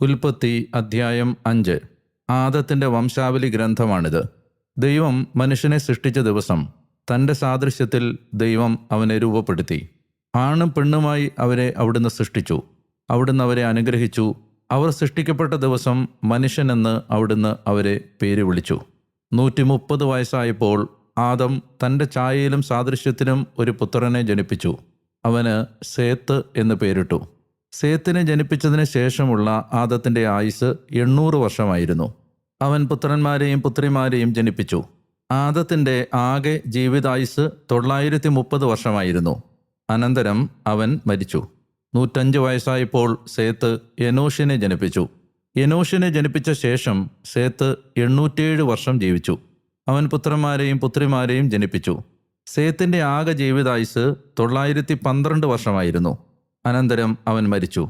ഉൽപ്പത്തി അധ്യായം അഞ്ച്. ആദത്തിന്റെ വംശാവലി ഗ്രന്ഥമാണിത്. ദൈവം മനുഷ്യനെ സൃഷ്ടിച്ച ദിവസം തന്റെ സാദൃശ്യത്തിൽ ദൈവം അവനെ രൂപപ്പെടുത്തി. ആണും പെണ്ണുമായി അവരെ അവിടുന്ന് സൃഷ്ടിച്ചു. അവിടുന്ന് അവരെ അനുഗ്രഹിച്ചു. അവർ സൃഷ്ടിക്കപ്പെട്ട ദിവസം മനുഷ്യനെന്ന് അവിടുന്ന് അവരെ പേര് വിളിച്ചു. നൂറ്റി മുപ്പത് വയസ്സായപ്പോൾ ആദം തന്റെ ചായയിലും സാദൃശ്യത്തിലും ഒരു പുത്രനെ ജനിപ്പിച്ചു. അവന് സേത്ത് എന്ന് പേരിട്ടു. സേത്തിനെ ജനിപ്പിച്ചതിന് ശേഷമുള്ള ആദത്തിന്റെ ആയുസ് എണ്ണൂറ് വർഷമായിരുന്നു. അവൻ പുത്രന്മാരെയും പുത്രിമാരെയും ജനിപ്പിച്ചു. ആദത്തിന്റെ ആകെ ജീവിതായുസ് തൊള്ളായിരത്തി മുപ്പത് വർഷമായിരുന്നു. അനന്തരം അവൻ മരിച്ചു. നൂറ്റഞ്ച് വയസ്സായപ്പോൾ സേത്ത് എനോഷിനെ ജനിപ്പിച്ചു. എനോഷിനെ ജനിപ്പിച്ച ശേഷം സേത്ത് എണ്ണൂറ്റിയേഴ് വർഷം ജീവിച്ചു. അവൻ പുത്രന്മാരെയും പുത്രിമാരെയും ജനിപ്പിച്ചു. സേത്തിന്റെ ആകെ ജീവിതായുസ് തൊള്ളായിരത്തി പന്ത്രണ്ട് വർഷമായിരുന്നു. അനന്തരം അവൻ മരിച്ചു.